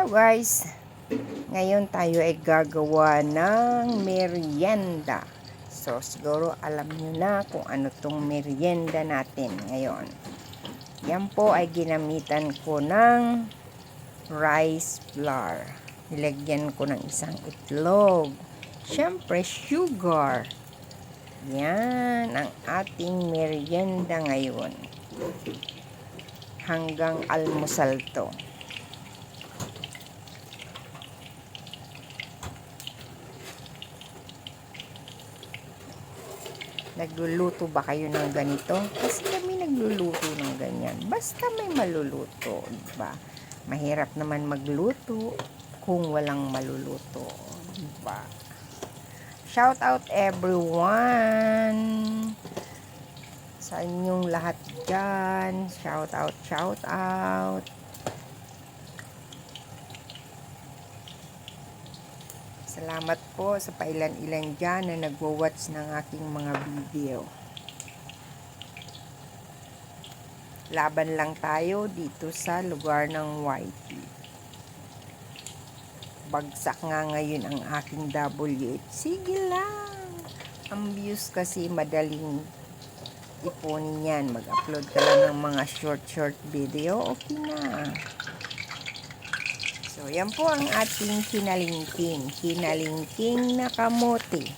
Guys! Ngayon tayo ay gagawa ng merienda. So siguro alam nyo na kung ano tong merienda natin ngayon. Yan po ay ginamitan ko ng rice flour. Nilagyan ko ng isang itlog. Siyempre, sugar. Yan ang ating merienda ngayon. Hanggang almusal to. Nagluluto ba kayo ng ganito? Kasi kami nagluluto ng ganyan. Basta may maluluto, diba? Mahirap naman magluto kung walang maluluto, diba? Shout out everyone! Sa inyong lahat dyan. Shout out, shout out. Salamat po sa pailan-ilan dyan na nagwa-watch ng aking mga video. Laban lang tayo dito sa lugar ng YT. Bagsak nga ngayon ang aking WH. Sige lang. Ang views kasi madaling ipunin yan. Mag-upload ka lang ng mga short-short video. Okay na. So, yan po ang ating kinalingking. Kinalingking na kamote.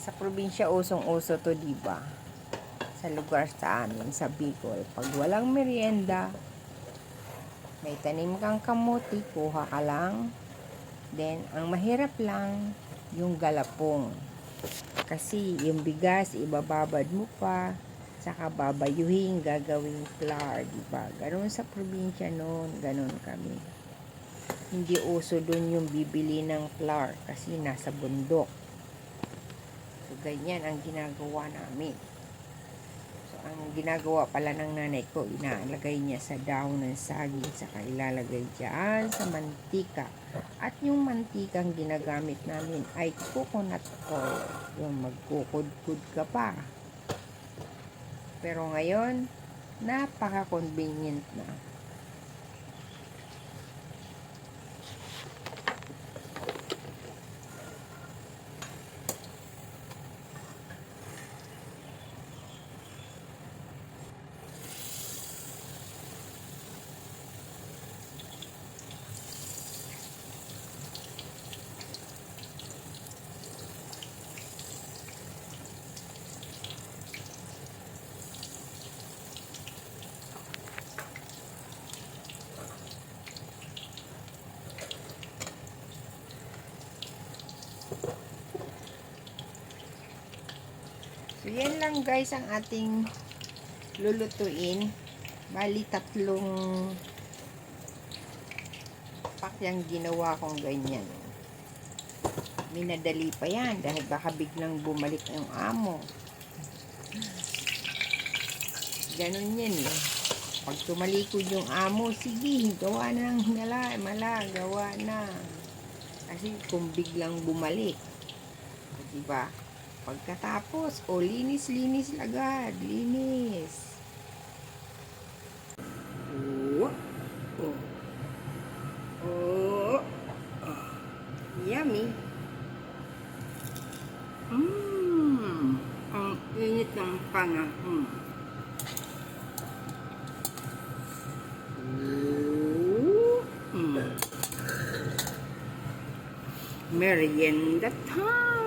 Sa probinsya, usong-uso to, di ba? Sa lugar sa amin, sa Bicol. Pag walang merienda, may tanim kang kamote, kuha ka lang. Then, ang mahirap lang, yung galapong. Kasi yung bigas, ibababad mo pa, saka babayuhin, gagawing flour, di ba? Ganon sa probinsya noon, ganon kami. Hindi uso doon yung bibili ng flour kasi nasa bundok. So, ganyan ang ginagawa namin. Ang ginagawa pala ng nanay ko, inaalagay niya sa daon ng saging, saka ilalagay dyan sa mantika. At yung mantikang ginagamit namin ay coconut oil. Yung magkukudkud ka pa. Pero ngayon, napaka-convenient na. So, yan lang guys ang ating lulutuin. Bali, tatlong pak yung ginawa kong ganyan. Minadali pa yan dahil baka biglang bumalik yung amo. Ganon yan eh. Pag tumalikod yung amo, sige, gawa na ng hinala, mala, gawa na. Kasi kung biglang bumalik, diba? Pagkatapos, o linis-linis agad. Linis. Oh. Oh. Oh. Oh. Yummy. Mmm. Ang init ng panga. Mm. Oh. Mm. Merienda time.